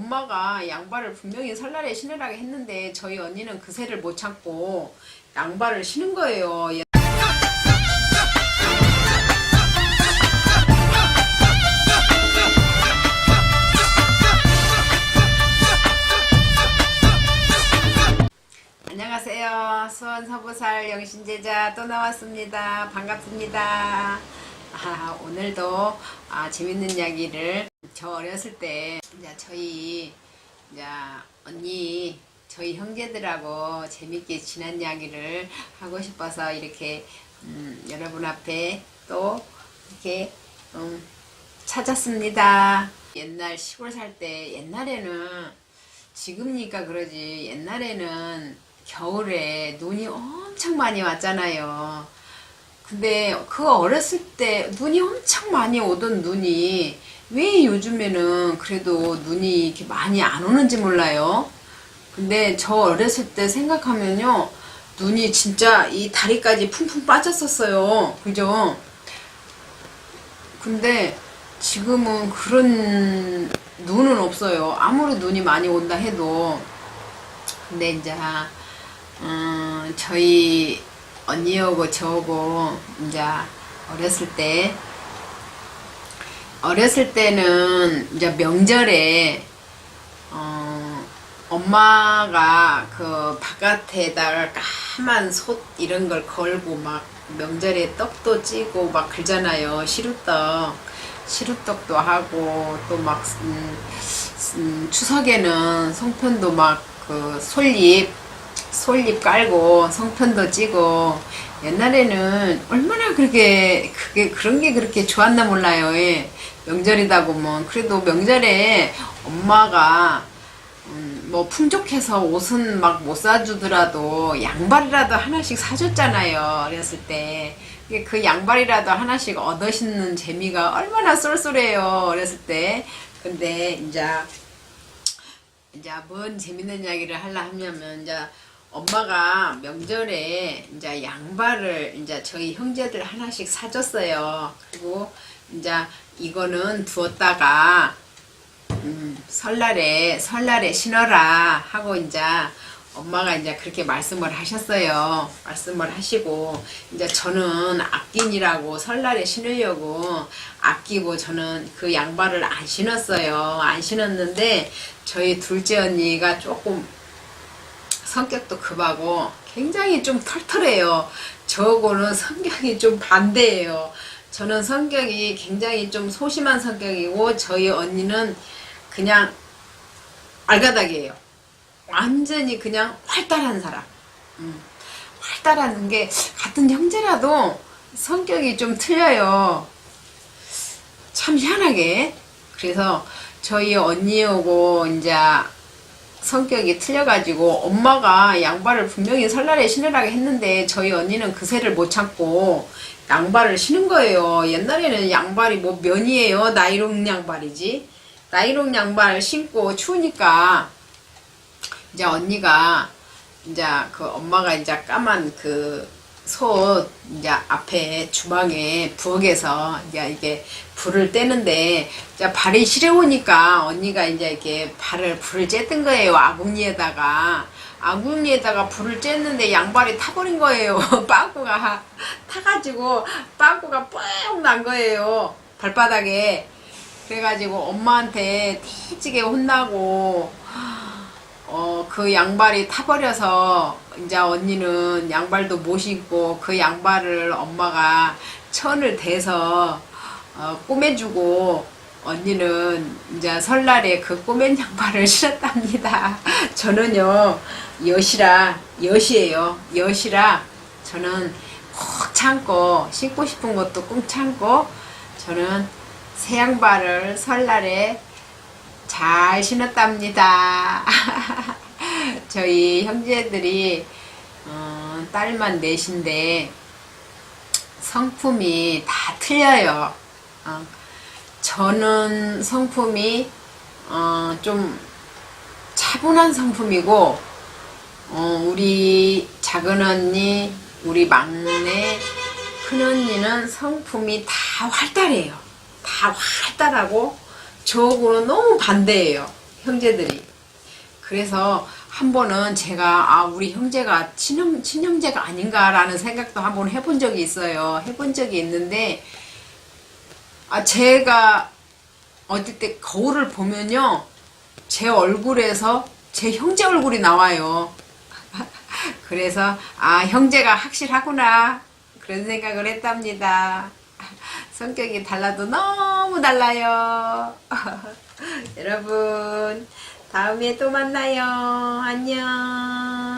엄마가 양발을 분명히 설날에 신으라고 했는데 저희 언니는 그새를 못 참고 양발을 신은 거예요. 예. 안녕하세요. 수원 서부살 영신제자 또 나왔습니다. 반갑습니다. 아, 오늘도 아, 재밌는 이야기를 저 어렸을 때 이제 저희 이제 언니 저희 형제들하고 재밌게 지난 이야기를 하고 싶어서 이렇게 음, 여러분 앞에 또 이렇게 음, 찾았습니다. 옛날 시골 살 때 옛날에는 지금이니까 그러지 옛날에는 겨울에 눈이 엄청 많이 왔잖아요. 근데 그 어렸을 때 눈이 엄청 많이 오던 눈이 왜 요즘에는 그래도 눈이 이렇게 많이 안 오는지 몰라요. 근데 저 어렸을 때 생각하면요. 눈이 진짜 이 다리까지 풍풍 빠졌었어요. 그죠? 근데 지금은 그런 눈은 없어요. 아무리 눈이 많이 온다 해도. 근데 이제, 음, 저희 언니하고 저하고 이제 어렸을 때, 어렸을 때는 이제 명절에, 어, 엄마가 그 바깥에다가 까만 솥 이런 걸 걸고 막 명절에 떡도 찌고 막 그러잖아요. 시루떡. 시루떡도 하고 또막 음, 음, 추석에는 송편도 막 그 솔잎 솔잎 깔고 송편도 찌고 옛날에는 얼마나 그렇게 그게 그런 게 그렇게 좋았나 몰라요. 예. 명절이다 보면 그래도 명절에 엄마가 음, 뭐 풍족해서 옷은 막 못 사주더라도 양발이라도 하나씩 사줬잖아요. 어렸을 때. 그 양발이라도 하나씩 얻어 신는 재미가 얼마나 쏠쏠해요. 어렸을 때. 근데 이제 이제 뭔 재밌는 이야기를 하려 하냐면 이제 엄마가 명절에 이제 양발을 이제 저희 형제들 하나씩 사줬어요. 그리고 이제 이거는 두었다가 음, 설날에 설날에 신어라 하고 이제 엄마가 이제 그렇게 말씀을 하셨어요. 말씀을 하시고 이제 저는 악긴이라고 설날에 신으려고 아끼고 저는 그 양발을 안 신었어요. 안 신었는데 저희 둘째 언니가 조금 성격도 급하고 굉장히 좀 털털해요. 저하고는 성격이 좀 반대예요. 저는 성격이 굉장히 좀 소심한 성격이고 저희 언니는 그냥 알가닥이에요. 완전히 그냥 활달한 사람. 음, 활달한 게 같은 형제라도 성격이 좀 틀려요. 참 희한하게. 그래서 저희 언니하고 이제 성격이 틀려가지고 엄마가 양발을 분명히 설날에 신으라고 했는데 저희 언니는 그새를 못 참고 양발을 신은 거예요. 옛날에는 양발이 뭐 면이에요. 나이롱 양발이지. 나이롱 양발 신고 추우니까 이제 언니가 이제 그 엄마가 이제 까만 그 솥 이제 앞에 주방에 부엌에서 이제 이게 불을 떼는데 이제 발이 시려우니까 언니가 이제 이렇게 발을 불을 쬐던 거예요 아궁이에다가. 아궁이에다가 불을 쬐는데 양발이 타버린 거예요. 빠꾸가 타가지고 빠꾸가 뻥 난 거예요 발바닥에. 그래가지고 엄마한테 태지게 혼나고 어, 그 양발이 타버려서 이제 언니는 양발도 못 신고 그 양발을 엄마가 천을 대서 어, 꼬매주고 언니는 이제 설날에 그 꼬맨 양발을 신었답니다. 저는요 여시라 여시예요. 여시라 저는 꼭 참고 신고 싶은 것도 꼭 참고 저는 새 양발을 설날에 잘 신었답니다. 저희 형제들이 어, 딸만 넷인데 성품이 다 틀려요. 어, 저는 성품이 어, 좀 차분한 성품이고 어, 우리 작은 언니, 우리 막내, 큰 언니는 성품이 다 활달해요. 다 활달하고 저하고는 너무 반대예요. 형제들이. 그래서 한 번은 제가 아 우리 형제가 친형 친형제가 아닌가라는 생각도 한 번 해본 적이 있어요. 해본 적이 있는데 아 제가 어릴 때 거울을 보면요 제 얼굴에서 제 형제 얼굴이 나와요. 그래서 아 형제가 확실하구나 그런 생각을 했답니다. 성격이 달라도 너무 달라요. 여러분 다음에 또 만나요. 안녕.